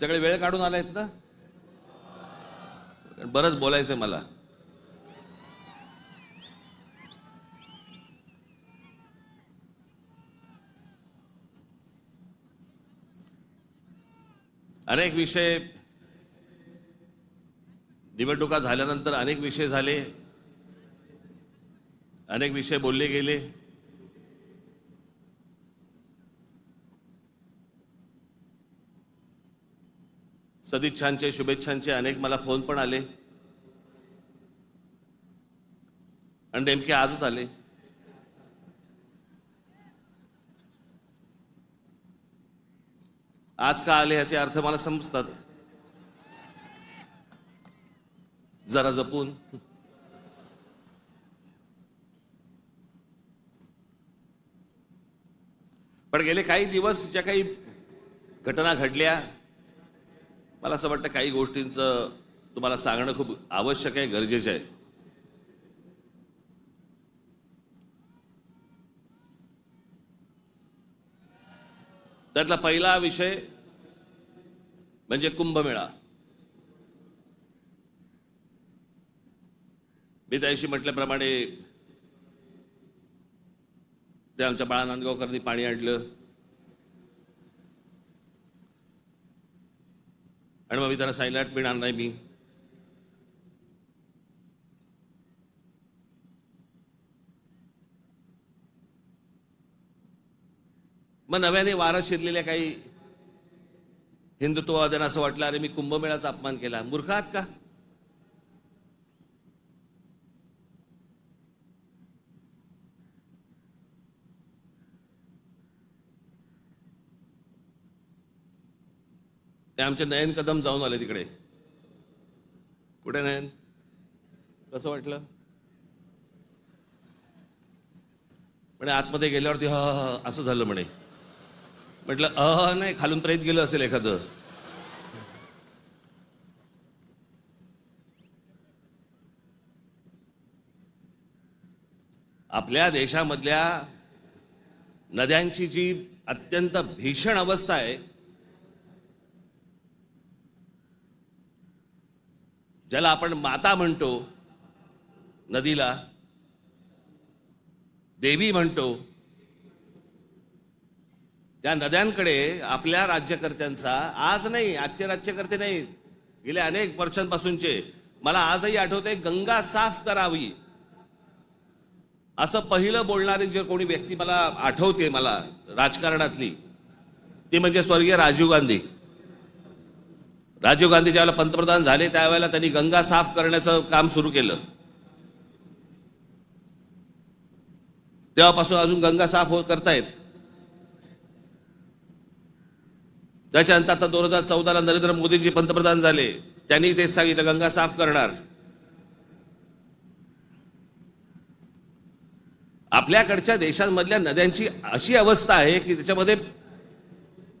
सगळे वेळ काढून आलायत ना बरंच बोलायचं मला. अनेक विषय निवडणुका झाल्यानंतर अनेक विषय झाले. अनेक विषय बोलले गेले. सदिच्छांचे शुभेच्छांचे अनेक मला फोन पण आले. आणि नेमके आजच आले. आज का आले याचे अर्थ मला समजतात. जरा जपून. पण गेले काही दिवस ज्या काही घटना घडल्या मला असं वाटतं काही गोष्टींचं तुम्हाला सांगणं खूप आवश्यक आहे गरजेचं आहे. त्यातला पहिला विषय म्हणजे कुंभमेळा. मी त्याशी म्हटल्याप्रमाणे ते आमच्या बाळा नांदगावकरांनी पाणी आणलं. आणि मग मी त्याला सायलाट पिणार नाही मी. मग नव्याने वारा शिरलेल्या काही हिंदुत्ववाद्यांना असं वाटलं अरे मी कुंभमेळाचा अपमान केला. मूर्खात का? ते आमचे नयन कदम जाऊन आले तिकडे. कुठे नयन? कसं वाटलं? म्हणे आतमध्ये गेल्यावरती ह असं झालं म्हणे. म्हटलं अह नाही खालून प्रेत गेलं असेल एखादं. आपल्या देशामधल्या नद्यांची जी अत्यंत भीषण अवस्था आहे ज्याला आपण माता म्हणतो नदीला देवी म्हणतो त्या नद्यांकडे आपल्या राज्यकर्त्यांचा आज नाही आजचे राज्यकर्ते नाही गेल्या अनेक वर्षांपासूनचे मला आजही आठवते गंगा साफ करावी. असं पहिलं बोलणारी जे कोणी व्यक्ती मला आठवते मला राजकारणातली ती म्हणजे स्वर्गीय राजीव गांधी. राजीव गांधी ज्यावेळेला पंतप्रधान झाले त्यावेळेला त्यांनी गंगा साफ करण्याचं काम सुरू केलं. तेव्हापासून अजून गंगा साफ हो करतायत. त्याच्यानंतर आता दोन हजार चौदाला नरेंद्र मोदीजी पंतप्रधान झाले. त्यांनी तेच सांगितलं गंगा साफ करणार. आपल्याकडच्या देशांमधल्या नद्यांची अशी अवस्था आहे की त्याच्यामध्ये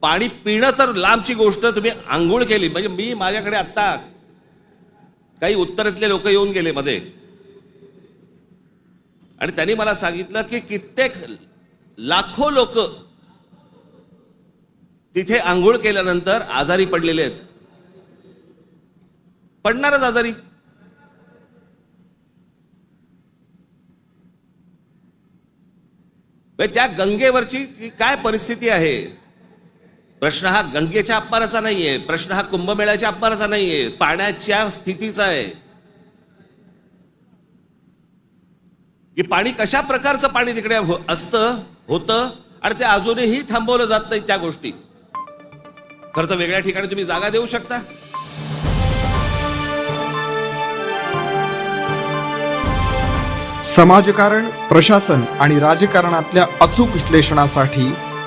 पाणी पिणं तर लांबची गोष्ट तुम्ही आंघोळ केली. म्हणजे मी माझ्याकडे आत्ता काही उत्तरेतले लोक येऊन गेले मध्ये. आणि त्यांनी मला सांगितलं की कित्येक लाखो लोक तिथे आंघोळ केल्यानंतर आजारी पडलेले आहेत. पडणारच आजारी. म्हणजे त्या गंगेवरची ती काय परिस्थिती आहे? प्रश्न हा गंगेच्या अपमानाचा नाहीये प्रश्न हा कुंभमेळ्याच्या अपमानाचा नाहीये पाण्याच्या स्थितीचा आहे. की पाणी कशा प्रकारचं पाणी तिकडे हो- असतं होतं आणि ते अजूनही थांबवलं जात नाही त्या गोष्टी. खरं तर वेगळ्या ठिकाणी तुम्ही जागा देऊ शकता. समाजकारण प्रशासन आणि राजकारणातल्या अचूक विश्लेषणासाठी